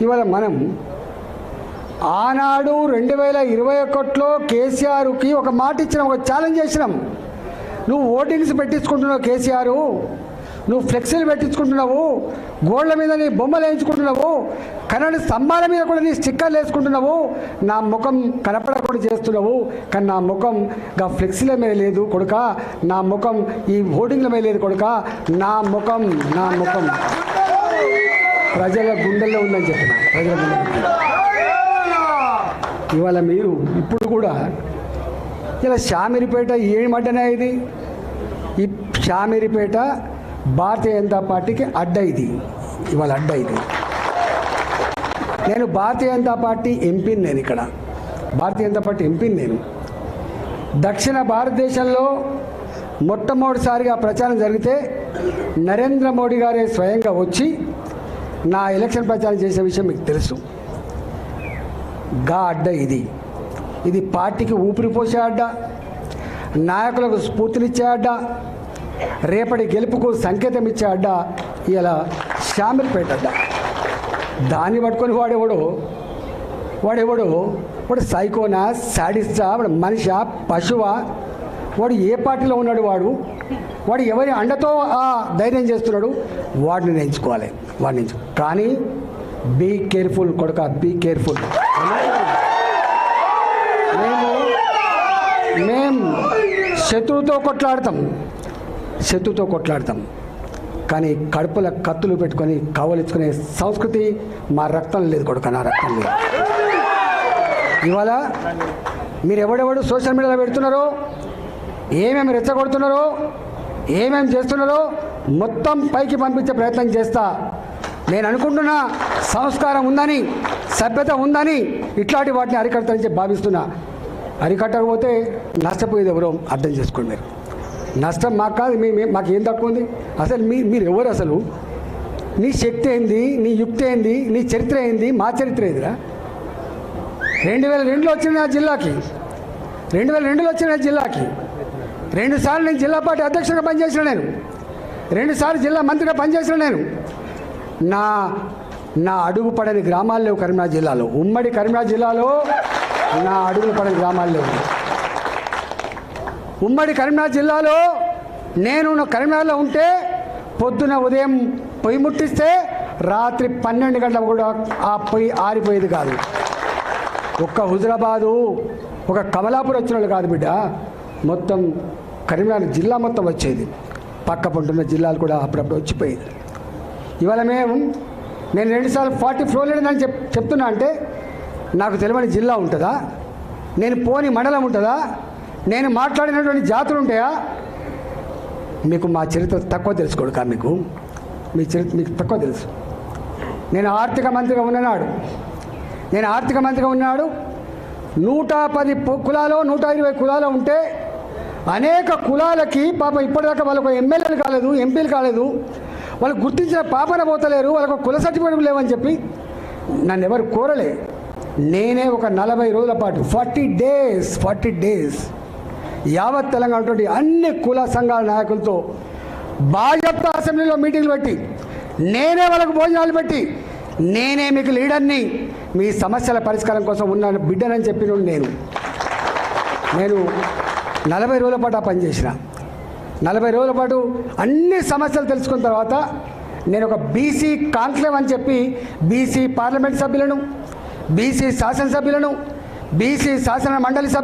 ఇవాళ మనం ఆనాడు రెండు వేల ఇరవై ఒకటిలో కేసీఆర్కి ఒక మాట ఇచ్చినాం ఒక ఛాలెంజ్ చేసినాం. నువ్వు ఓటింగ్స్ పెట్టించుకుంటున్నావు కేసీఆర్ నువ్వు ఫ్లెక్సీలు పెట్టించుకుంటున్నావు గోళ్ళ మీద నీ బొమ్మలు వేయించుకుంటున్నావు కన్నడ స్తంభాల మీద కూడా నీ స్టిక్కర్లు వేసుకుంటున్నావు నా ముఖం కనపడకుండా చేస్తున్నావు కానీ నా ముఖం గా ఫ్లెక్సీల మీద లేదు కొడుక నా ముఖం ఈ ఓటింగ్ల మీద లేదు కొడుక నా ముఖం నా ముఖం. ప్రజల గుండెల్లో ఉందని చెప్పిన ప్రజల గుండెల్లో ఇవాళ మీరు ఇప్పుడు కూడా ఇలా షామిరిపేట ఏమడ్డనే ఇది? ఈ షామిరిపేట భారతీయ జనతా పార్టీకి అడ్డ ఇది. ఇవాళ అడ్డ ఇది. నేను భారతీయ జనతా పార్టీ ఎంపీని నేను ఇక్కడ. భారతీయ జనతా పార్టీ ఎంపీని నేను. దక్షిణ భారతదేశంలో మొట్టమొదటిసారిగా ప్రచారం జరిగితే నరేంద్ర మోడీ గారే స్వయంగా వచ్చి నా ఎలక్షన్ ప్రచారం చేసే విషయం మీకు తెలుసు. గా అడ్డ ఇది. ఇది పార్టీకి ఊపిరి పోసే అడ్డ నాయకులకు స్ఫూర్తినిచ్చే అడ్డ రేపటి గెలుపుకు సంకేతం ఇచ్చే అడ్డ ఇలా శామిల్పేట అడ్డ. దాన్ని పట్టుకొని వాడేవాడు వాడేవాడు వాడు సైకోనా సాడిస్టా వాడు మనిషా పశువా వాడు ఏ పార్టీలో ఉన్నాడు వాడు? వాడు ఎవరి అండతో ఆ ధైర్యం చేస్తున్నాడు వాడిని ఎంచుకోవాలి వాడిని కానీ బీ కేర్ఫుల్ కొడుక బీ కేర్ఫుల్ మేము మేము శత్రువుతో కొట్లాడతాం. శత్రువుతో కొట్లాడతాం. కానీ కడుపుల కత్తులు పెట్టుకొని కవలించుకునే సంస్కృతి మా రక్తం లేదు కొడుక నా రక్తం లేదు. ఇవాళ మీరు ఎవడెవడు సోషల్ మీడియాలో పెడుతున్నారో ఏమేమి రెచ్చగొడుతున్నారో ఏమేమి చేస్తున్నారో మొత్తం పైకి పంపించే ప్రయత్నం చేస్తా. నేను అనుకుంటున్నా సంస్కారం ఉందని సభ్యత ఉందని ఇట్లాంటి వాటిని అరికడతానని చెప్పి భావిస్తున్నా. అరికట్టకపోతే నష్టపోయేది ఎవరో అర్థం చేసుకోండి మీరు. నష్టం మాకు కాదు మీ మాకు ఏం తక్కువ ఉంది? అసలు మీ మీరు ఎవరు అసలు? నీ శక్తి ఏంది? నీ యుక్తి ఏంది? నీ చరిత్ర ఏంది? మా చరిత్ర ఏందిరా? రెండు వేల రెండులో వచ్చిన నా జిల్లాకి. రెండు వేల రెండులో వచ్చిన జిల్లాకి. రెండు సార్లు నేను జిల్లా పార్టీ అధ్యక్షుడిగా పనిచేసిన నేను. రెండుసార్లు జిల్లా మంత్రిగా పనిచేసిన నేను. నా నా అడుగు పడని గ్రామాలు లేవు కరీంనగర్ జిల్లాలో. ఉమ్మడి కరీంనగర్ జిల్లాలో నా అడుగులు పడని గ్రామాలు లేవు. ఉమ్మడి కరీంనగర్ జిల్లాలో నేను కరీంనగర్లో ఉంటే పొద్దున ఉదయం పొయ్యి ముట్టిస్తే రాత్రి పన్నెండు గంటలకు కూడా ఆ పొయ్యి ఆరిపోయేది కాదు. ఒక్క హుజరాబాదు ఒక కమలాపూర్ వచ్చిన వాళ్ళు కాదు బిడ్డ. మొత్తం కరీంనగర్ జిల్లా మొత్తం వచ్చేది. పక్క పంటున్న జిల్లాలు కూడా అప్పుడప్పుడు వచ్చిపోయేది. ఇవాళ మేము నేను రెండుసార్లు ఫార్టీ ఫ్లోర్ లేదని చెప్ చెప్తున్నా అంటే నాకు తెలియని జిల్లా ఉంటుందా? నేను పోని మండలం ఉంటుందా? నేను మాట్లాడినటువంటి జాతులు ఉంటాయా? మీకు మా చరిత్ర తక్కువ తెలుసుకోడు కా మీకు. మీ చరిత్ర మీకు తక్కువ తెలుసు. నేను ఆర్థిక మంత్రిగా ఉన్ననాడు నేను ఆర్థిక మంత్రిగా ఉన్నాడు నూట పది కులాలో నూట ఇరవై కులాలు ఉంటే అనేక కులాలకి పాప ఇప్పటిదాకా వాళ్ళకు ఎమ్మెల్యేలు కాలేదు ఎంపీలు కాలేదు. వాళ్ళు గుర్తించిన పాపన పోతలేరు వాళ్ళకు కుల సర్టిఫికేట్ లేవని చెప్పి నన్ను ఎవరు కోరలే. నేనే ఒక నలభై రోజుల పాటు ఫార్టీ డేస్ ఫార్టీ డేస్ యావత్ తెలంగాణ అన్ని కుల సంఘాల నాయకులతో భాజపా అసెంబ్లీలో మీటింగ్లు పెట్టి నేనే వాళ్ళకు భోజనాలు పెట్టి నేనే మీకు లీడర్ని మీ సమస్యల పరిష్కారం కోసం ఉన్న బిడ్డనని చెప్పిన నేను. నేను నలభై రోజుల పాటు ఆ పని చేసిన. నలభై రోజుల పాటు అన్ని సమస్యలు తెలుసుకున్న తర్వాత నేను ఒక బీసీ కాన్క్లేవ్ అని చెప్పి బీసీ పార్లమెంట్ సభ్యులను బీసీ శాసనసభ్యులను బీసీ శాసన మండలి సభ్యులు